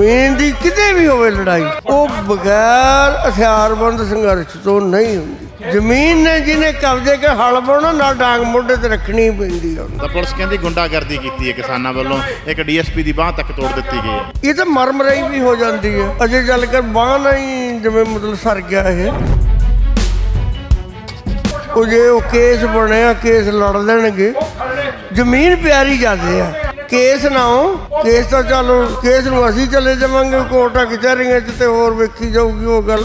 ਜ਼ਮੀਨ ਦੀ ਕਿਤੇ ਵੀ ਹੋਵੇ ਲੜਾਈ ਉਹ ਬਗੈਰ ਹਥਿਆਰਬੰਦ ਸੰਘਰਸ਼ ਤੋਂ ਨਹੀਂ ਹੁੰਦੀ। ਜ਼ਮੀਨ ਨੇ ਜਿਹਨੇ ਕਬਜ਼ੇ ਕੇ ਹਲ ਪਾਉਣਾ ਨਾਲ ਡਾਂਗ ਮੋਢੇ ਤੇ ਰੱਖਣੀ ਪੈਂਦੀ ਆ। ਤਾਂ ਪੁਲਿਸ ਕਹਿੰਦੀ ਗੁੰਡਾਗਰਦੀ ਕੀਤੀ ਹੈ ਕਿਸਾਨਾਂ ਵੱਲੋਂ ਇੱਕ ਡੀਐਸਪੀ ਦੀ ਬਾਹ ਤੱਕ ਤੋੜ ਦਿੱਤੀ ਗਈ ਹੈ। ਇਹ ਤਾਂ ਮਰਮ ਰਹੀ ਵੀ ਹੋ ਜਾਂਦੀ ਹੈ। ਅਜੇ ਚੱਲ ਕਰ ਬਾਹ ਨਹੀਂ ਜਿਵੇਂ ਮਤਲਬ ਸਰ ਗਿਆ ਇਹ। ਉਹ ਜੇ ਉਹ ਕੇਸ ਬਣਿਆ ਕੇਸ ਲੜ ਲੈਣਗੇ। ਜ਼ਮੀਨ ਪਿਆਰੀ ਜਾਂਦੇ ਆ ਕੇਸ ਨਾ ਹੋ। ਕੇਸ ਤਾਂ ਚਲੋ ਕੇਸ ਨੂੰ ਅਸੀਂ ਚਲੇ ਜਾਵਾਂਗੇ ਕੋਰਟਾਂ ਕਚਹਿਰੀਆਂ 'ਚ ਤੇ ਹੋਰ ਵੇਖੀ ਜਾਊਗੀ ਉਹ ਗੱਲ।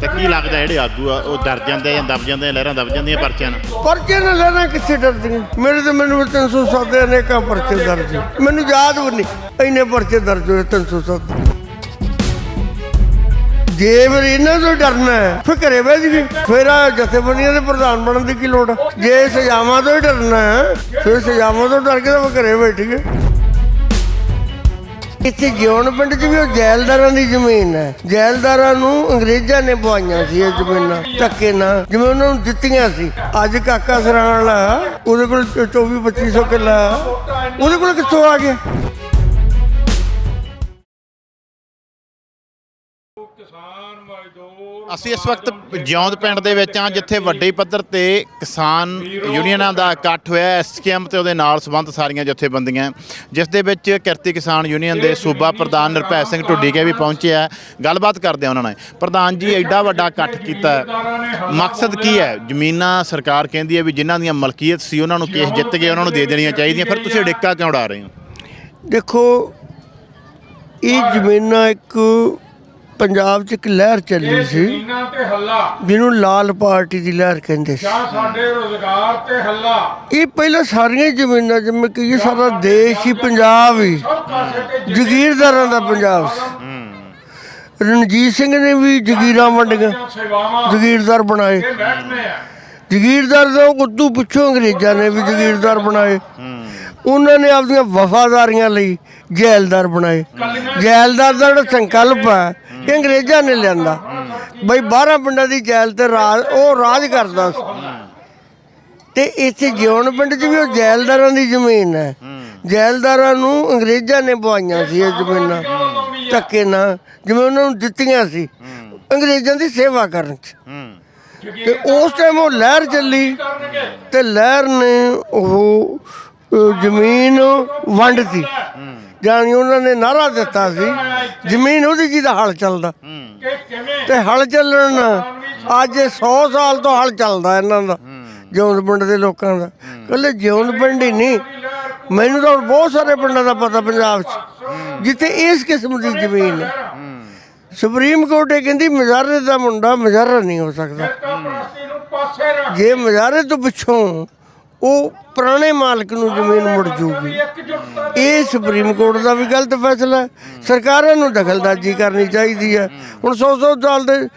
ਤੇ ਕੀ ਲੱਗਦਾ ਜਿਹੜੇ ਆਗੂ ਆ ਉਹ ਡਰ ਜਾਂਦੇ ਜਾਂ ਦਬ ਜਾਂਦੇ ਆ ਲਹਿਰਾਂ ਦਬ ਜਾਂਦੀਆਂ ਪਰਚਿਆਂ ਨਾਲ? ਪਰਚੇ ਨਾਲ ਲੈਣਾ ਕਿੱਥੇ ਡਰਦੀਆਂ? ਮੇਰੇ ਤੇ ਮੈਨੂੰ 307 ਦੇ ਅਨੇਕਾਂ ਪਰਚੇ ਦਰਜ ਮੈਨੂੰ ਯਾਦ ਵੀ ਨਹੀਂ ਇੰਨੇ ਪਰਚੇ ਦਰਜ ਹੋਏ 307 ਜੇ ਫਿਰ ਇਹਨਾਂ ਤੋਂ ਡਰਨਾ ਹੈ, ਫਿਰ ਘਰੇ ਬਹਿ ਜੀ ਫਿਰ ਆ ਜਥੇਬੰਦੀਆਂ ਦੇ ਪ੍ਰਧਾਨ ਬਣਨ ਦੀ ਕੀ ਲੋੜ ਹੈ? ਜੇ ਸਜ਼ਾਵਾਂ ਤੋਂ ਹੀ ਡਰਨਾ ਹੈ, ਫਿਰ ਸਜ਼ਾਵਾਂ ਤੋਂ ਡਰ ਕੇ ਤਾਂ ਫਿਰ ਘਰੇ ਬੈਠੀਏ। ਇੱਥੇ ਜਿਉਣ ਪਿੰਡ 'ਚ ਵੀ ਉਹ ਜੈਲਦਾਰਾਂ ਦੀ ਜ਼ਮੀਨ ਹੈ। ਜੈਲਦਾਰਾਂ ਨੂੰ ਅੰਗਰੇਜ਼ਾਂ ਨੇ ਪਵਾਈਆਂ ਸੀ ਇਹ ਜ਼ਮੀਨਾਂ, ਧੱਕੇ ਨਾਲ, ਜਿਵੇਂ ਉਹਨਾਂ ਨੂੰ ਦਿੱਤੀਆਂ ਸੀ। ਅੱਜ ਕਾਕਾ ਸਰਾਣ ਵਾਲਾ, ਉਹਦੇ ਕੋਲ 24 2500 ਕਿੱਲਾ ਉਹਦੇ ਕੋਲ ਕਿੱਥੋਂ ਆ ਗਿਆ? ਅਸੀਂ ਇਸ ਵਕਤ ਜਿਉਂਦ ਪਿੰਡ ਦੇ ਵਿੱਚ ਹਾਂ, ਜਿੱਥੇ ਵੱਡੇ ਪੱਧਰ ਤੇ ਕਿਸਾਨ ਯੂਨੀਅਨਾਂ ਦਾ ਇਕੱਠ ਹੋਇਆ ਐਸਕੇਐਮ ਤੇ ਉਹਦੇ ਨਾਲ ਸੰਬੰਧ ਸਾਰੀਆਂ ਜਥੇਬੰਦੀਆਂ ਜਿਸ ਦੇ ਵਿੱਚ ਕਿਰਤੀ ਕਿਸਾਨ ਯੂਨੀਅਨ ਦੇ ਸੂਬਾ ਪ੍ਰਧਾਨ ਨਿਰਭੈ ਸਿੰਘ ਢੁੱਡੀਕੇ ਵੀ ਪਹੁੰਚੇ ਆ ਗੱਲਬਾਤ ਕਰਦੇ ਆ ਉਹਨਾਂ ਨੇ ਪ੍ਰਧਾਨ ਜੀ, ਐਡਾ ਵੱਡਾ ਇਕੱਠ ਕੀਤਾ ਮਕਸਦ ਕੀ ਹੈ? ਜ਼ਮੀਨਾਂ ਸਰਕਾਰ ਕਹਿੰਦੀ ਹੈ ਵੀ ਜਿਨ੍ਹਾਂ ਦੀਆਂ ਮਲਕੀਅਤ ਸੀ, ਉਹਨਾਂ ਨੂੰ ਕੇਸ ਜਿੱਤ ਕੇ ਉਹਨਾਂ ਨੂੰ ਦੇ ਦੇਣੀਆਂ ਚਾਹੀਦੀਆਂ। ਫਿਰ ਤੁਸੀਂ ਡਿੱਕਾ ਕਿਉਂ ਉਡਾ ਰਹੇ ਹੋ? ਦੇਖੋ, ਇਹ ਜ਼ਮੀਨਾਂ ਇੱਕ ਪੰਜਾਬ 'ਚ ਇੱਕ ਲਹਿਰ ਚੱਲੀ ਸੀ। ਜ਼ਮੀਨਾਂ ਤੇ ਹੱਲਾ। ਜਿਹਨੂੰ ਲਾਲ ਪਾਰਟੀ ਦੀ ਲਹਿਰ ਕਹਿੰਦੇ ਸੀ। ਜਾਂ ਸਾਡੇ ਰੋਜ਼ਗਾਰ ਤੇ ਹੱਲਾ। ਇਹ ਪਹਿਲਾਂ ਸਾਰੀਆਂ ਜ਼ਮੀਨਾਂ ਜਿਵੇਂ ਕਿ ਇਹ ਸਾਰਾ ਦੇਸ਼ ਹੀ ਪੰਜਾਬ ਹੀ। ਸਭ ਪਾਸੇ ਤੇ ਜ਼ਗੀਰਦਾਰਾਂ ਦਾ ਪੰਜਾਬ ਸੀ। ਰਣਜੀਤ ਸਿੰਘ ਨੇ ਵੀ ਜ਼ਗੀਰਾਂ ਵੰਡੀਆਂ ਸੇਵਾਵਾਂ ਜ਼ਗੀਰਦਾਰ ਬਣਾਏ। ਇਹ ਮਹਿਕਮੇ ਆ। ਜ਼ਗੀਰਦਾਰ ਦਾ ਉਦੋਂ ਪਿੱਛੋਂ ਅੰਗਰੇਜ਼ਾਂ ਨੇ ਵੀ ਜ਼ਗੀਰਦਾਰ ਬਣਾਏ। ਉਹਨਾਂ ਨੇ ਆਪਦੀਆਂ ਵਫਾਦਾਰੀਆਂ ਲਈ ਜੈਲਦਾਰ ਬਣਾਏ। ਜੈਲਦਾਰ ਦਾ ਜਿਹੜਾ ਸੰਕਲਪ ਹੈ, ਇਹ ਅੰਗਰੇਜ਼ਾਂ ਨੇ ਲਿਆਂਦਾ। ਬਈ 12 ਪਿੰਡਾਂ ਦੀ ਜੈਲ ਤੇ ਰਾਜ, ਉਹ ਰਾਜ ਕਰਦਾ ਸੀ। ਤੇ ਇੱਥੇ ਜਿਉਣ ਪਿੰਡ 'ਚ ਵੀ ਉਹ ਜੈਲਦਾਰਾਂ ਦੀ ਜ਼ਮੀਨ ਹੈ। ਜੈਲਦਾਰਾਂ ਨੂੰ ਅੰਗਰੇਜ਼ਾਂ ਨੇ ਪਵਾਈਆਂ ਸੀ ਇਹ ਜ਼ਮੀਨਾਂ, ਧੱਕੇ ਨਾਲ, ਜਿਵੇਂ ਉਹਨਾਂ ਨੂੰ ਦਿੱਤੀਆਂ ਸੀ, ਅੰਗਰੇਜ਼ਾਂ ਦੀ ਸੇਵਾ ਕਰਨ 'ਚ। ਤੇ ਉਸ ਟਾਈਮ ਉਹ ਲਹਿਰ ਚੱਲੀ, ਤੇ ਲਹਿਰ ਨੇ ਉਹ ਅਹ, ਜ਼ਮੀਨ ਵੰਡਤੀ ਜਾਨੀ ਉਹਨਾਂ ਨੇ ਨਾਰਾ ਦਿੱਤਾ ਸੀ ਜ਼ਮੀਨ ਉਹਦੀ ਜਿਹਦਾ ਹਲ ਚੱਲਦਾ। ਤੇ ਹਲ ਚੱਲਣ ਅੱਜ 100 ਸਾਲ ਤੋਂ ਹਲ ਚੱਲਦਾ ਇਹਨਾਂ ਦਾ ਜਿਉਂਦ ਪਿੰਡ ਦੇ ਲੋਕਾਂ ਦਾ। ਕੱਲੇ ਜਿਉਂਦ ਪਿੰਡ ਹੀ ਨਹੀਂ ਮੈਨੂੰ ਤਾਂ ਬਹੁਤ ਸਾਰੇ ਪਿੰਡਾਂ ਦਾ ਪਤਾ ਪੰਜਾਬ 'ਚ ਜਿੱਥੇ ਇਸ ਕਿਸਮ ਦੀ ਜ਼ਮੀਨ ਹੈ। ਸੁਪਰੀਮ ਕੋਰਟ ਇਹ ਕਹਿੰਦੀ ਮਜ਼ਾਰੇ ਦਾ ਮੁੰਡਾ ਮਜ਼ਾਰਾ ਨਹੀਂ ਹੋ ਸਕਦਾ। ਜੇ ਮਜ਼ਾਰੇ ਤੋਂ ਪਿੱਛੋਂ ਉਹ ਪੁਰਾਣੇ ਮਾਲਕ ਨੂੰ ਜ਼ਮੀਨ ਮੁੜ ਜੂਗੀ। ਇਹ ਸੁਪਰੀਮ ਕੋਰਟ ਦਾ ਵੀ ਗਲਤ ਫੈਸਲਾ ਹੈ। ਸਰਕਾਰਾਂ ਨੂੰ ਦਖਲਅੰਦਾਜ਼ੀ ਕਰਨੀ ਚਾਹੀਦੀ ਹੈ। ਹੁਣ 100-100 ਸਾਲ ਦੇ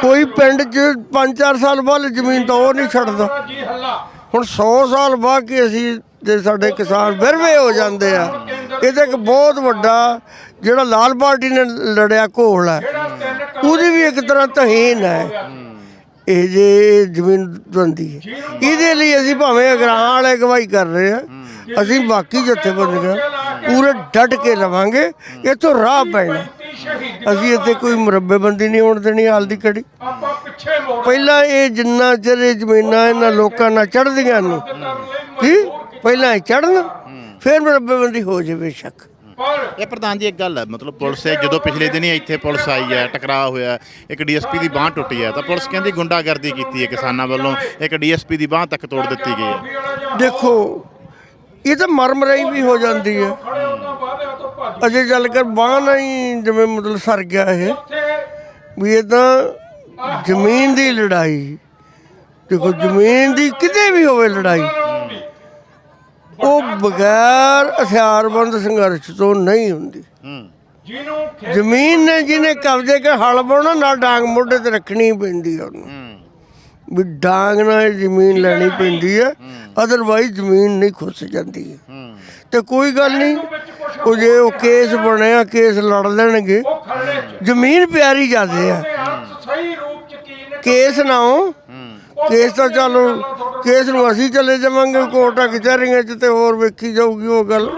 ਕੋਈ ਪਿੰਡ 'ਚ 5-4 ਸਾਲ ਬਾਅਦ ਜ਼ਮੀਨ ਤਾਂ ਉਹ ਨਹੀਂ ਛੱਡਦਾ। ਹੁਣ 100 ਸਾਲ ਬਾਅਦ ਕਿ ਅਸੀਂ ਜੇ ਸਾਡੇ ਕਿਸਾਨ ਵਿਰਵੇ ਹੋ ਜਾਂਦੇ ਆ ਇਹ ਤਾਂ ਇੱਕ ਬਹੁਤ ਵੱਡਾ ਜਿਹੜਾ ਲਾਲ ਪਾਰਟੀ ਨੇ ਲੜਿਆ ਘੋਲ ਹੈ। ਉਹਦੀ ਵੀ ਇੱਕ ਤਰ੍ਹਾਂ ਤਹੀਨ ਹੈ। ਇਹ ਜੇ ਜ਼ਮੀਨ ਬੰਦੀ ਹੈ। ਇਹਦੇ ਲਈ ਅਸੀਂ ਭਾਵੇਂ ਅਗਰਾਂ ਵਾਲੇ ਗਵਾਹੀ ਕਰ ਰਹੇ ਆ ਅਸੀਂ ਬਾਕੀ ਜਥੇਬੰਦੀਆਂ ਪੂਰੇ ਡਟ ਕੇ ਲਵਾਂਗੇ ਇੱਥੋਂ ਰਾਹ ਪੈਣਾ। ਅਸੀਂ ਇੱਥੇ ਕੋਈ ਮੁਰੱਬੇਬੰਦੀ ਨਹੀਂ ਹੋਣ ਦੇਣੀ ਹਾਲ ਦੀ ਮੋੜ ਪਹਿਲਾਂ ਇਹ ਜਿੰਨਾ ਚਿਰ ਇਹ ਜ਼ਮੀਨਾਂ ਇਹਨਾਂ ਲੋਕਾਂ ਨਾਲ ਚੜ੍ਹਦੀਆਂ ਨਹੀਂ। ਕੀ? ਪਹਿਲਾਂ ਇਹ ਚੜਨ ਫਿਰ ਮੁਰੱਬੇਬੰਦੀ ਹੋ ਜਾਵੇ ਸ਼ੱਕ। ਇਹ ਪ੍ਰਧਾਨ ਜੀ ਇੱਕ ਗੱਲ ਹੈ ਮਤਲਬ ਪੁਲਿਸ ਹੈ ਜਦੋਂ ਪਿਛਲੇ ਦਿਨੀ ਇੱਥੇ ਪੁਲਿਸ ਆਈ ਹੈ ਟਕਰਾਅ ਹੋਇਆ ਇੱਕ ਡੀਐਸਪੀ ਦੀ ਬਾਹ ਟੁੱਟੀ ਹੈ ਤਾਂ ਪੁਲਿਸ ਕਹਿੰਦੀ ਗੁੰਡਾਗਰਦੀ ਕੀਤੀ ਹੈ ਕਿਸਾਨਾਂ ਵੱਲੋਂ ਇੱਕ ਡੀਐਸਪੀ ਦੀ ਬਾਹ ਤੱਕ ਤੋੜ ਦਿੱਤੀ ਗਈ ਹੈ। ਦੇਖੋ ਇਹ ਤਾਂ ਮਰਮ ਰਹੀ ਵੀ ਹੋ ਜਾਂਦੀ ਹੈ। ਅਜੇ ਚੱਲ ਕਰ ਬਾਹ ਨਹੀਂ ਜਿਵੇਂ ਮਤਲਬ ਸਰ ਗਿਆ ਇਹ ਵੀ ਇਹ ਤਾਂ ਜ਼ਮੀਨ ਦੀ ਲੜਾਈ ਦੇਖੋ ਜ਼ਮੀਨ ਦੀ ਕਿਤੇ ਵੀ ਹੋਵੇ ਲੜਾਈ ਉਹ ਬਗੈਰ ਹਥਿਆਰਬੰਦ ਸੰਘਰਸ਼ ਤੋਂ ਨਹੀਂ ਹੁੰਦੀ। ਜਿਹਨੂੰ ਜ਼ਮੀਨ ਨੇ ਜਿਹਨੇ ਕਬਜ਼ੇ ਕੇ ਹਲ ਪਾਉਣਾ ਨਾਲ ਡਾਂਗ ਮੋਢੇ ਤੇ ਰੱਖਣੀ ਪੈਂਦੀ ਆ ਉਹਨੂੰ। ਵੀ ਡਾਂਗ ਨਾਲ ਜ਼ਮੀਨ ਲੈਣੀ ਪੈਂਦੀ ਹੈ? ਅਦਰਵਾਈਜ਼ ਜ਼ਮੀਨ ਨਹੀਂ ਖੁੱਸ ਜਾਂਦੀ। ਹੈ। ਤੇ ਕੋਈ ਗੱਲ ਨਹੀਂ ਉਹ ਜੇ ਉਹ ਕੇਸ ਬਣਿਆ ਕੇਸ ਲੜ ਲੈਣਗੇ ਜ਼ਮੀਨ ਪਿਆਰੀ ਜਾਂਦੇ ਆ। ਕੇਸ ਨਾ ਹੋ। ਕੇਸ ਤਾਂ ਚਲੋ ਕੇਸ ਨੂੰ ਅਸੀਂ ਚਲੇ ਜਾਵਾਂਗੇ ਕੋਰਟਾਂ ਕਚਹਿਰੀਆਂ 'ਚ ਤੇ ਹੋਰ ਵੇਖੀ ਜਾਊਗੀ ਉਹ ਗੱਲ।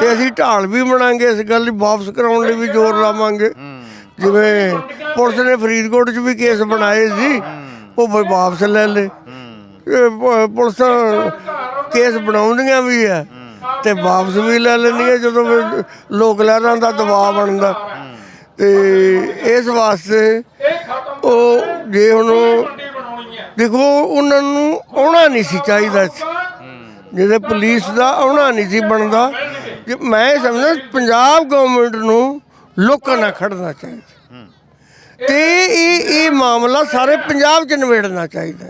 ਤੇ ਅਸੀਂ ਢਾਲ ਵੀ ਬਣਾਂਗੇ ਇਸ ਗੱਲ ਲਈ ਵਾਪਸ ਕਰਾਉਣ ਲਈ ਵੀ ਜ਼ੋਰ ਲਾਵਾਂਗੇ। ਜਿਵੇਂ ਪੁਲਿਸ ਨੇ ਫਰੀਦਕੋਟ 'ਚ ਵੀ ਕੇਸ ਬਣਾਏ ਸੀ ਉਹ ਵਾਪਸ ਲੈ ਲਏ। ਪੁਲਿਸ ਕੇਸ ਬਣਾਉਂਦੀਆਂ ਵੀ ਆ ਤੇ ਵਾਪਸ ਵੀ ਲੈ ਲੈਂਦੀਆਂ ਜਦੋਂ ਲੋਕ ਲਹਿਰਾਂ ਦਾ ਦਬਾਅ ਬਣਦਾ। ਤੇ ਇਸ ਵਾਸਤੇ ਉਹ ਜੇ ਹੁਣ ਦੇਖੋ, ਉਹਨਾਂ ਨੂੰ ਆਉਣਾ ਨਹੀਂ ਸੀ ਚਾਹੀਦਾ ਸੀ। ਜਿਹਦੇ ਪੁਲਿਸ ਦਾ ਆਉਣਾ ਨਹੀਂ ਸੀ ਬਣਦਾ। ਕਿ ਮੈਂ ਇਹ ਸਮਝਦਾ, ਪੰਜਾਬ ਗਵਰਨਮੈਂਟ ਨੂੰ ਲੋਕਾਂ ਨਾਲ ਖੜਨਾ ਚਾਹੀਦਾ। ਤੇ ਇਹ ਇਹ ਮਾਮਲਾ ਸਾਰੇ ਪੰਜਾਬ 'ਚ ਨਿਬੇੜਨਾ ਚਾਹੀਦਾ।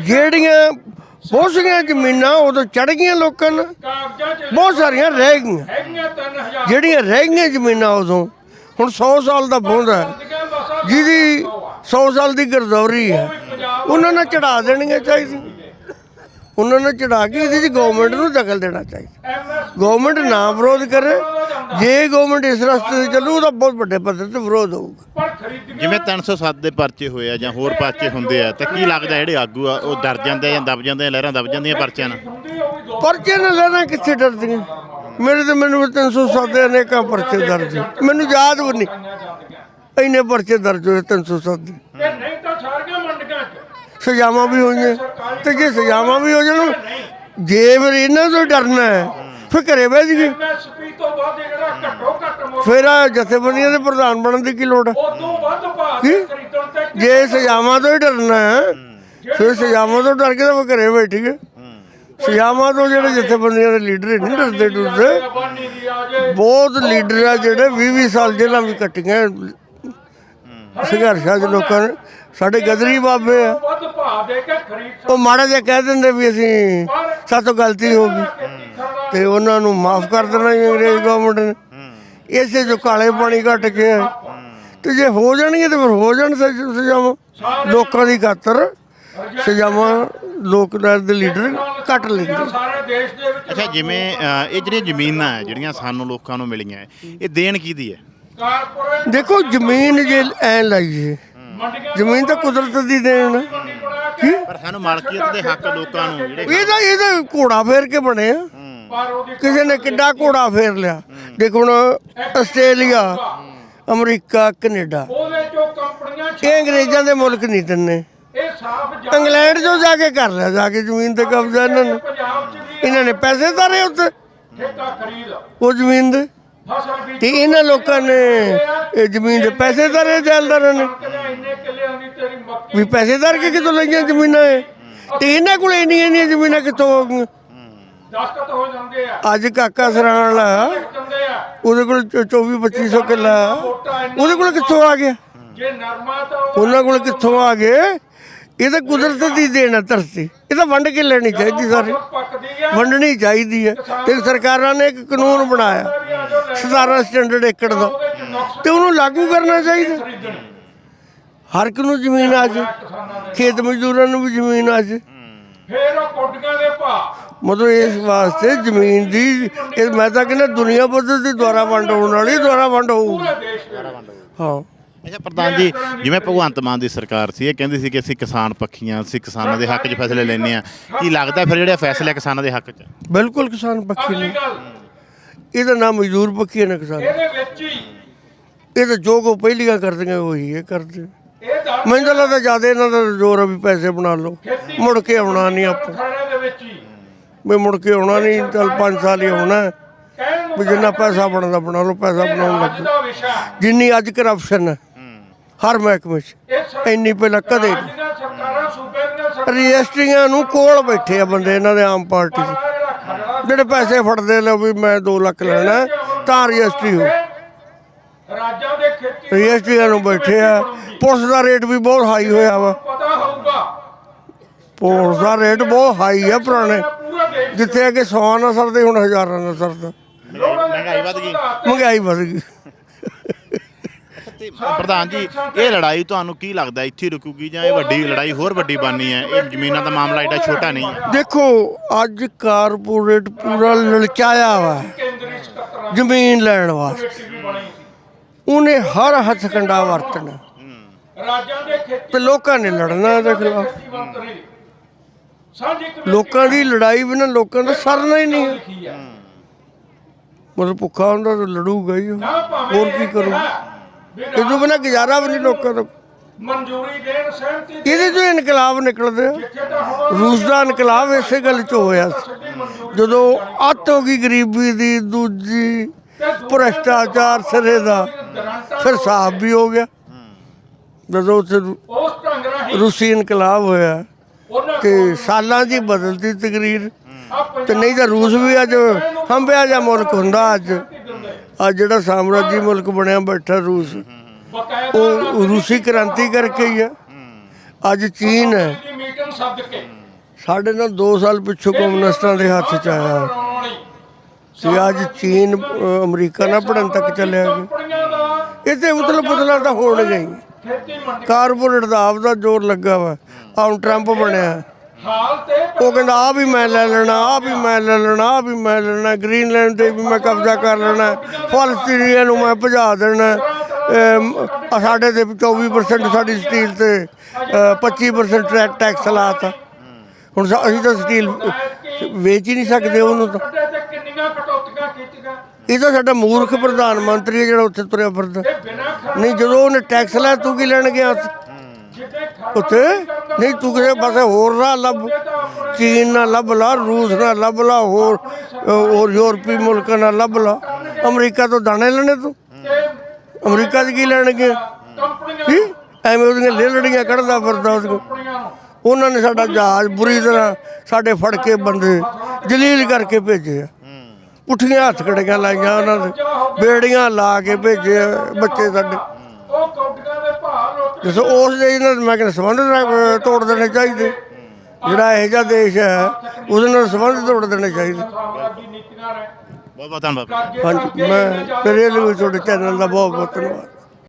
ਜਿਹੜੀਆਂ ਬਹੁਤ ਸਾਰੀਆਂ ਜ਼ਮੀਨਾਂ ਉਦੋਂ ਚੜ ਗਈਆਂ ਲੋਕਾਂ ਨੂੰ ਬਹੁਤ ਸਾਰੀਆਂ ਰਹਿ ਗਈਆਂ। ਜਿਹੜੀਆਂ ਰਹਿ ਗਈਆਂ ਜ਼ਮੀਨਾਂ ਉਦੋਂ, ਹੁਣ 100 ਸਾਲ ਦਾ ਬੋਂਦਾ ਜਿਹਦੀ 100 ਸਾਲ ਦੀ ਗਰਦੌਰੀ ਹੈ। ਉਹਨਾਂ ਨੂੰ ਚੜਾ ਦੇਣੀਆਂ ਚਾਹੀਦੀਆਂ। ਉਹਨਾਂ ਨੂੰ ਚੜਾ ਕੇ ਇਹਦੇ 'ਚ ਗਵਰਨਮੈਂਟ ਨੂੰ ਦਖਲ ਦੇਣਾ ਚਾਹੀਦਾ। ਗਵਰਨਮੈਂਟ ਨਾ ਵਿਰੋਧ ਕਰੇ। ਜੇ ਗਵਰਨਮੈਂਟ ਇਸ ਰਸਤੇ ਤੇ ਚੱਲੂ ਉਹਦਾ ਬਹੁਤ ਵੱਡੇ ਪੱਧਰ ਤੇ ਵਿਰੋਧ ਹੋਊਗਾ। ਜਿਵੇਂ 307 ਦੇ ਪਰਚੇ ਹੋਏ ਆ ਜਾਂ ਹੋਰ ਪਰਚੇ ਹੁੰਦੇ ਆ ਤਾਂ ਕੀ ਲੱਗਦਾ ਜਿਹੜੇ ਆਗੂ ਆ ਉਹ ਡਰ ਜਾਂਦੇ ਜਾਂ ਦਬ ਜਾਂਦੇ ਆ ਲਹਿਰਾਂ ਦਬ ਜਾਂਦੀਆਂ ਪਰਚਿਆਂ ਨਾਲ? ਪਰਚੇ ਨਾਲ ਲੈਣਾ ਕਿੱਥੇ ਡਰਦੀਆਂ? ਮੇਰੇ ਤੇ ਮੈਨੂੰ 307 ਦੇ ਅਨੇਕਾਂ ਪਰਚੇ ਦਰਜ। ਮੈਨੂੰ ਯਾਦ ਵੀ ਨਹੀਂ। ਇੰਨੇ ਪਰਚੇ ਦਰਜ ਹੋਏ 307 ਦੇ। ਤੇ ਨਹੀਂ ਤਾਂ ਸਾਰੀਆਂ ਮੰਡੀਆਂ 'ਚ। ਸਜ਼ਾਵਾਂ ਵੀ ਹੋਈਆਂ ਤੇ ਜੇ ਸਜ਼ਾਵਾਂ ਵੀ ਹੋ ਜਾਣ ਜੇ ਫਿਰ ਇਹਨਾਂ ਤੋਂ ਡਰਨਾ ਹੈ ਫਿਰ ਘਰੇ ਬਹਿ ਜੀਏ ਐਮਐਸਪੀ ਤੋਂ ਬਾਅਦ ਇਹ ਜਿਹੜਾ ਘੱਟੋ ਘੱਟ ਮੁੱਲ ਫਿਰ ਆ ਜਥੇਬੰਦੀਆਂ ਦੇ ਪ੍ਰਧਾਨ ਬਣਨ ਦੀ ਕੀ ਲੋੜ ਹੈ? ਉਦੋਂ ਵੱਧ ਭਾਅ ਕੀ? ਤੇ ਖਰੀਦਣ ਤੇ ਜੇ ਸਜ਼ਾਵਾਂ ਤੋਂ ਹੀ ਡਰਨਾ ਹੈ ਫਿਰ ਸਜ਼ਾਵਾਂ ਤੋਂ ਡਰ ਕੇ ਤਾਂ ਫਿਰ ਘਰੇ ਬੈਠੀਏ ਸਜ਼ਾਵਾਂ ਤੋਂ ਜਿਹੜੇ ਜਥੇਬੰਦੀਆਂ ਦੇ ਲੀਡਰ ਨਹੀਂ ਡਰਦੇ ਡਰਦੇ। ਬਾਨੀ ਦੀ ਆ ਜੇ ਬਹੁਤ ਲੀਡਰ ਆ ਜਿਹੜੇ 20 20 ਸਾਲ ਜੇਲ੍ਹਾਂ ਵੀ ਕੱਟੀਆਂ। ਸੰਘਰਸ਼ਾਂ 'ਚ ਲੋਕਾਂ ਨੇ ਸਾਡੇ ਗਦਰੀ ਬਾਬੇ ਆ। ਵੱਧ ਭਾਅ ਦੇ ਕੇ ਖਰੀਦ ਉਹ ਮਾੜਾ ਜਿਹਾ ਕਹਿ ਦਿੰਦੇ ਵੀ ਅਸੀਂ ਸਾਤੋਂ ਗਲਤੀ ਹੋ ਗਈ। ਤੇ ਉਹਨਾਂ ਨੂੰ ਮਾਫ ਕਰ ਦੇਣਾ ਜੀ ਅੰਗਰੇਜ਼ ਗਵਰਨਮੈਂਟ ਨੇ। ਇਸੇ ਜੋ ਕਾਲੇ ਪਾਣੀ ਘਟ ਕੇ ਆ। ਤੇ ਜੇ ਹੋ ਜਾਣਗੇ ਤੇ ਫਿਰ ਹੋ ਜਾਣ ਸਜ਼- ਸਜ਼ਾਵਾਂ। ਲੋਕਾਂ ਦੀ ਖਾਤਰ ਸਜ਼ਾਵਾਂ ਲੋਕ ਦੇ ਲੀਡਰ ਕੱਟ ਲੈਂਦੇ। ਸਾਰੇ ਦੇਸ਼ ਦੇ ਵਿੱਚ ਅੱਛਾ ਜਿਵੇਂ ਇਹ ਜਿਹੜੀਆਂ ਜ਼ਮੀਨਾਂ ਹੈ ਜਿਹੜੀਆਂ ਸਾਨੂੰ ਲੋਕਾਂ ਨੂੰ ਮਿਲੀਆਂ ਇਹ ਦੇਣ ਕਿਹਦੀ ਹੈ? ਕਾਰਪੋਰੇਟ ਦੇਖੋ ਜ਼ਮੀਨ ਜੇ ਐ ਲਾਈਏ। ਜ਼ਮੀਨ ਤਾਂ ਕੁਦਰਤ ਦੀ ਦੇਣ। ਹੈ। ਕੇ? ਪਰ ਸਾਨੂੰ ਮਾਲਕੀਅਤ ਦੇ ਹੱਕ ਲੋਕਾਂ ਨੂੰ ਜਿਹੜੇ ਇਹਦਾ ਇਹਦਾ ਘੋੜਾ ਫੇਰ ਕੇ ਬਣੇ ਆ। ਪਰ ਉਹਦੀ ਕਿਸੇ ਨੇ ਕਿੱਡਾ ਘੋੜਾ ਫੇਰ ਲਿਆ। ਦੇਖ ਹੁਣ ਆਸਟ੍ਰੇਲੀਆ ਅਮਰੀਕਾ। ਕੈਨੇਡਾ। ਉਹਦੇ ਚੋਂ ਕੰਪਨੀਆਂ ਇਹ ਅੰਗਰੇਜ਼ਾਂ ਦੇ ਮੁਲਕ ਨਹੀਂ ਤਿੰਨੇ। ਇਹ ਸਾਫ਼ ਜਾ ਇੰਗਲੈਂਡ ਚੋਂ ਜਾ ਕੇ ਕਰ ਲਿਆ ਜਾ ਕੇ ਜ਼ਮੀਨ ਤੇ ਕਬਜ਼ਾ ਇਹਨਾਂ ਨੇ। ਇਹਨਾਂ ਨੇ ਪੈਸੇ ਧਾਰੇ ਉੱਤੇ ਠੇਕਾ ਖਰੀਦ। ਉਹ ਜ਼ਮੀਨ ਦੇ। ਤੇ ਇਹਨਾਂ ਲੋਕਾਂ ਨੇ ਇਹ ਜ਼ਮੀਨ ਦੇ ਪੈਸੇ ਧਾਰੇ ਜੈਲਦਾਰਾਂ ਨੇ। ਵੀ ਪੈਸੇ ਧਾਰ ਕਿਤੋਂ ਲਈਆਂ ਜ਼ਮੀਨਾਂ ਇਹ? ਤੇ ਇਹਨਾਂ ਕੋਲ ਇੰਨੀਆਂ ਇੰਨੀਆਂ ਜ਼ਮੀਨਾਂ ਕਿੱਥੋਂ ਹੋ ਗਈਆਂ? ਦਸਤਖਤ ਹੋ ਜਾਂਦੇ ਆ ਅੱਜ ਕਾਕਾ ਸਰਾਣ ਵਾਲਾ ਉਹਦੇ ਕੋਲ 24 2500 ਕਿੱਲਾ ਉਹਦੇ ਕੋਲ ਕਿੱਥੋਂ ਆ ਗਿਆ? ਜੇ ਨਰਮਾ ਤਾਂ ਉਹਨਾਂ ਕੋਲ ਕਿੱਥੋਂ ਆ ਗਏ? ਇਹ ਤਾਂ ਕੁਦਰਤ ਦੀ ਦੇਣ ਹੈ ਧਰਤੀ। ਇਹ ਤਾਂ ਵੰਡ ਕੇ ਲੈਣੀ ਚਾਹੀਦੀ ਸਾਰੀ। ਵੰਡਣੀ ਚਾਹੀਦੀ ਹੈ ਤੇ ਸਰਕਾਰਾਂ ਨੇ ਇੱਕ ਕਾਨੂੰਨ ਬਣਾਇਆ। 17 ਸਟੈਂਡਰਡ ਏਕੜ ਦਾ। ਤੇ ਉਹਨੂੰ ਲਾਗੂ ਕਰਨਾ ਚਾਹੀਦਾ। ਹਰ ਇੱਕ ਨੂੰ ਜ਼ਮੀਨ ਆ ਜੇ। ਕਿਸਾਨਾਂ ਦੇ ਖੇਤ ਮਜ਼ਦੂਰਾਂ ਨੂੰ ਵੀ ਜ਼ਮੀਨ ਆ ਜੇ। ਫੇਰ ਉਹ ਕੋਟੀਆਂ ਦੇ ਭਾ ਮਤਲਬ ਇਸ ਵਾਸਤੇ ਜ਼ਮੀਨ ਦੀ ਇਹ ਮੈਂ ਤਾਂ ਕਹਿੰਦਾ ਦੁਨੀਆ ਪੱਧਰ ਦੀ ਦੁਆਰਾ ਵੰਡ ਹੋਣ ਵਾਲੀ ਦੁਆਰਾ ਵੰਡ ਹੋਊ। ਪੂਰੇ ਦੇਸ਼ ਦੇ ਵਿੱਚ। ਹਾਂ। ਅੱਛਾ ਪ੍ਰਧਾਨ ਜੀ ਜਿਵੇਂ ਭਗਵੰਤ ਮਾਨ ਦੀ ਸਰਕਾਰ ਸੀ ਇਹ ਕਹਿੰਦੀ ਸੀ ਕਿ ਅਸੀਂ ਕਿਸਾਨ ਪੱਖੀਆਂ ਅਸੀਂ ਕਿਸਾਨਾਂ ਦੇ ਹੱਕ 'ਚ ਫੈਸਲੇ ਲੈਣੇ ਆ ਕੀ ਲੱਗਦਾ ਫਿਰ ਜਿਹੜੇ ਫੈਸਲੇ ਕਿਸਾਨਾਂ ਦੇ ਹੱਕ 'ਚ? ਬਿਲਕੁਲ ਕਿਸਾਨ ਪੱਖੀ ਨਹੀਂ ਇਹਦਾ ਨਾਮ ਮਜ਼ਦੂਰ ਪੱਖੀ ਨਾ ਕਿਸਾਨ। ਇਹਦੇ ਵਿੱਚ ਹੀ। ਇਹ ਤਾਂ ਜੋ ਕੋ ਪਹਿਲੀਆਂ ਕਰਦੀਆਂ ਉਹੀ ਇਹ ਕਰਦੇ। ਇਹ ਮੈਨੂੰ ਤਾਂ ਲੱਗਦਾ ਜ਼ਿਆਦਾ ਇਹਨਾਂ ਦਾ ਜ਼ੋਰ ਆ ਵੀ ਪੈਸੇ ਬਣਾ ਲਓ। ਮੁੜ ਕੇ ਆਉਣਾ ਨਹੀਂ ਆਪਾਂ। ਖਾਣੇ ਦੇ ਵਿੱਚ ਹੀ। ਵੀ ਮੁੜ ਕੇ ਆਉਣਾ ਨਹੀਂ ਚੱਲ 5 ਸਾਲ ਹੀ ਆਉਣਾ। ਵੀ ਜਿੰਨਾ ਪੈਸਾ ਬਣਦਾ ਬਣਾ ਲਓ ਪੈਸਾ ਬਣਾਉਣ ਅੱਜ ਲੱਗੇ। ਵਿਸ਼ਾ। ਜਿੰਨੀ ਅੱਜ ਕਰਪਸ਼ਨ ਹੈ ਹਰ ਮਹਿਕਮੇ 'ਚ। ਇੰਨੀ ਪਹਿਲਾਂ ਕਦੇ ਨਹੀਂ ਜਿਹੜੀਆਂ ਸਰਕਾਰਾਂ ਸੂਬੇ ਦੀਆਂ ਸਰਕਾਰਾਂ ਰਜਿਸਟਰੀਆਂ ਨੂੰ ਕੋਲ ਬੈਠੇ ਆ ਬੰਦੇ ਇਹਨਾਂ ਦੇ ਆਮ ਪਾਰਟੀ 'ਚ। ਜਿਹੜਾ ਪੈਸੇ ਫੜਦੇ ਲਓ ਵੀ ਮੈਂ 2 ਲੱਖ ਲੈਣਾ। ਤਾਂ ਰਜਿਸਟਰੀ ਹੋ। ਰਾਜਾਂ ਦੇ ਖੇਤੀ ਰਜਿਸਟਰੀਆਂ ਨੂੰ ਬੈਠੇ ਆ। ਪੁਲਿਸ ਦਾ ਰੇਟ ਵੀ ਬਹੁਤ ਹਾਈ ਹੋਇਆ ਵਾ। ਪਤਾ ਹੋਊਗਾ। ਪੁਲਿਸ ਦਾ ਰੇਟ ਬਹੁਤ ਹਾਈ ਆ ਪੁਰਾਣੇ। ਜਿੱਥੇ ਅੱਗੇ 100 ਨਾ ਸਰਦੇ ਹੁਣ ਹਜ਼ਾਰਾਂ ਨਾ ਸਰਦਾ। ਮਹਿੰਗਾਈ ਵੱਧ ਗਈ। ਮਹਿੰਗਾਈ ਵਧ ਗਈ। ਤੇ ਪ੍ਰਧਾਨ ਜੀ, ਇਹ ਲੜਾਈ ਤੁਹਾਨੂੰ ਕੀ ਲੱਗਦਾ? ਇੱਥੇ ਰੁਕੂਗੀ ਜਾਂ ਇਹ ਵੱਡੀ ਲੜਾਈ ਹੋਰ ਵੱਡੀ ਬਾਨੀ ਹੈ? ਇਹ ਜ਼ਮੀਨਾਂ ਦਾ ਮਾਮਲਾ ਏਡਾ ਛੋਟਾ ਨਹੀਂ ਹੈ। ਦੇਖੋ, ਅੱਜ ਕਾਰਪੋਰੇਟ ਪੂਰਾ ਲਲਚਾਇਆ ਵਾ ਜ਼ਮੀਨ ਲੈਣ ਵਾਸਤੇ। ਉਹਨੇ ਹਰ ਹੱਥ ਵਰਤਣਾ। ਰਾਜਾਂ ਦੇ ਖੇਤੀ ਤੇ ਲੋਕਾਂ ਨੇ ਲੜਨਾ ਇਹਦੇ ਖਿਲਾਫ। ਲੋਕਾਂ ਦੀ ਲੜਾਈ ਬਿਨਾਂ ਲੋਕਾਂ ਦਾ ਸਰਨਾ ਹੀ ਨਹੀਂ ਮਤਲਬ ਭੁੱਖਾ ਹੁੰਦਾ ਤਾਂ ਲੜੂਗਾ ਹੀ ਹੋਰ ਕੀ ਕਰੂਗਾ? ਇਹ ਤੋਂ ਬਿਨਾਂ ਗੁਜ਼ਾਰਾ ਵੀ ਨਹੀਂ ਲੋਕਾਂ ਦਾ ਮਨਜ਼ੂਰੀ ਦੇਣ ਸਹਿਮਤੀ। ਇਹਦੇ ਤੋਂ ਹੀ ਇਨਕਲਾਬ ਨਿਕਲਦੇ ਆ। ਰੂਸ ਦਾ ਇਨਕਲਾਬ ਇਸੇ ਗੱਲ 'ਚ ਹੋਇਆ ਜਦੋਂ ਅੱਤ ਹੋ ਗਈ ਗਰੀਬੀ ਦੀ ਦੂਜੀ ਭ੍ਰਸ਼ਟਾਚਾਰ ਸਿਰੇ ਦਾ ਫਿਰ ਸਾਫ਼ ਵੀ ਹੋ ਗਿਆ। ਜਦੋਂ ਉੱਥੇ ਰੂਸੀ ਇਨਕਲਾਬ ਹੋਇਆ। ਤੇ ਸਾਲਾਂ ਹੀ ਬਦਲਦੀ ਤਕਰੀਰ। ਤੇ ਨਹੀਂ ਤਾਂ ਰੂਸ ਵੀ ਅੱਜ ਹੰਬਿਆ ਜਾ ਮੁਲਕ ਹੁੰਦਾ ਅੱਜ। ਅੱਜ ਜਿਹੜਾ ਸਾਮਰਾਜੀ ਮੁਲਕ ਬਣਿਆ ਬੈਠਾ ਰੂਸ, ਉਹ ਰੂਸੀ ਕ੍ਰਾਂਤੀ ਕਰਕੇ ਹੀ ਆ। ਅੱਜ ਚੀਨ ਹੈ। ਸਾਡੇ ਨਾਲ 2 ਸਾਲ ਪਿੱਛੋਂ ਕਮਿਊਨਿਸਟਾਂ ਦੇ ਹੱਥ 'ਚ ਆਇਆ। ਕਰਾਉਣ ਤੇ ਅੱਜ ਚੀਨ ਅਮਰੀਕਾ ਨਾਲ ਭੜਨ ਤੱਕ ਚੱਲਿਆ ਜੀ। ਕੰਪਨੀਆਂ ਦਾ ਇੱਥੇ ਉਤਲ ਪੁਤਲਾ ਤਾਂ ਹੋਣ ਗਈ ਖੇਤੀ ਮੰਡੀ ਕਾਰਪੋਰੇਟ ਦਾ ਆਪਦਾ ਜ਼ੋਰ ਲੱਗਾ ਵਾ। ਹੁਣ ਟਰੰਪ ਬਣਿਆ। ਉਹ ਕਹਿੰਦਾ ਆ ਵੀ ਮੈਂ ਲੈ ਲੈਣਾ ਆ ਵੀ ਮੈਂ ਲੈ ਲੈਣਾ ਆ ਵੀ ਮੈਂ ਲੈ ਲੈਣਾ ਗ੍ਰੀਨਲੈਂਡ ਤੇ ਵੀ ਮੈਂ ਕਬਜ਼ਾ ਕਰ ਲੈਣਾ ਫਲਸਤੀਨੀਆਂ ਨੂੰ ਮੈਂ ਭਜਾ ਦੇਣਾ ਸਾਡੇ ਤੇ 24% ਸਾਡੀ ਸਟੀਲ ਤੇ ਅ, 25% ਟੈ- ਟੈਕਸ ਲਾਤਾ। ਹੁਣ ਅਸੀਂ ਤਾਂ ਸਟੀਲ ਵੇਚ ਹੀ ਨਹੀਂ ਸਕਦੇ ਉਹਨੂੰ ਤਾਂ। ਇਹ ਤਾਂ ਸਾਡਾ ਮੂਰਖ ਪ੍ਰਧਾਨ ਮੰਤਰੀ ਹੈ ਜਿਹੜਾ ਉੱਥੇ ਤੁਰਿਆ ਫਿਰਦਾ। ਨਹੀਂ ਜਦੋਂ ਉਹਨੇ ਟੈਕਸ ਲਾਇਆ ਤੂੰ ਕੀ ਲੈਣ ਗਿਆ? ਉੱਥੇ? ਨਹੀਂ, ਤੂੰ ਕਿਸੇ ਪਾਸੇ ਹੋਰ ਰਾਹ ਲੱਭ, ਚੀਨ ਨਾਲ ਲੱਭ ਲਾ, ਰੂਸ ਨਾਲ ਲੱਭ ਲਾ, ਹੋਰ ਹੋਰ ਯੂਰਪੀ ਮੁਲਕਾਂ ਨਾਲ ਲੱਭ ਲਾ। ਅਮਰੀਕਾ ਤੋਂ ਦਾਣੇ ਲੈਣੇ ਤੂੰ? ਅਮਰੀਕਾ 'ਚ ਕੀ ਲੈਣਗੇ? ਕੀ? ਐਵੇਂ ਉਹਦੀਆਂ ਲੇਲੜੀਆਂ ਕੱਢਦਾ ਫਿਰਦਾ ਉਹਦੀਆਂ ਕੰਪਨੀਆਂ ਉਹਨਾਂ ਨੇ ਸਾਡਾ ਜਹਾਜ਼ ਬੁਰੀ ਤਰ੍ਹਾਂ ਸਾਡੇ ਫੜ ਕੇ ਬੰਦੇ ਜਲੀਲ ਕਰਕੇ ਭੇਜੇ ਆ। ਪੁੱਠੀਆਂ ਹੱਥ ਕੜੀਆਂ ਲਾਈਆਂ ਉਹਨਾਂ ਦੇ, ਬੇੜੀਆਂ ਲਾ ਕੇ ਭੇਜੇ ਆ ਬੱਚੇ ਸਾਡੇ ਉਹ ਕੌਡੀਆਂ ਦੇ ਭਾਅ ਲੁੱਟ ਜਿਸ ਉਸ ਦੇ ਇਹਨਾਂ ਮੈਂ ਕਹਿੰਦਾ ਸੰਬੰਧ ਰਾ- ਤੋੜ ਦੇਣੇ ਚਾਹੀਦੇ। ਜਿਹੜਾ ਇਹੋ ਜਿਹਾ ਦੇਸ਼ ਹੈ ਉਹਦੇ ਨਾਲ ਸੰਬੰਧ ਤੋੜ ਦੇਣੇ ਚਾਹੀਦੇ। ਬਹੁਤ ਬਹੁਤ ਧੰਨਵਾਦ। ਹਾਂਜੀ ਮੈਂ ਮੇਰੇ ਲਈ ਵੀ ਤੁਹਾਡੇ ਚੈਨਲ ਦਾ ਬਹੁਤ ਬਹੁਤ ਧੰਨਵਾਦ।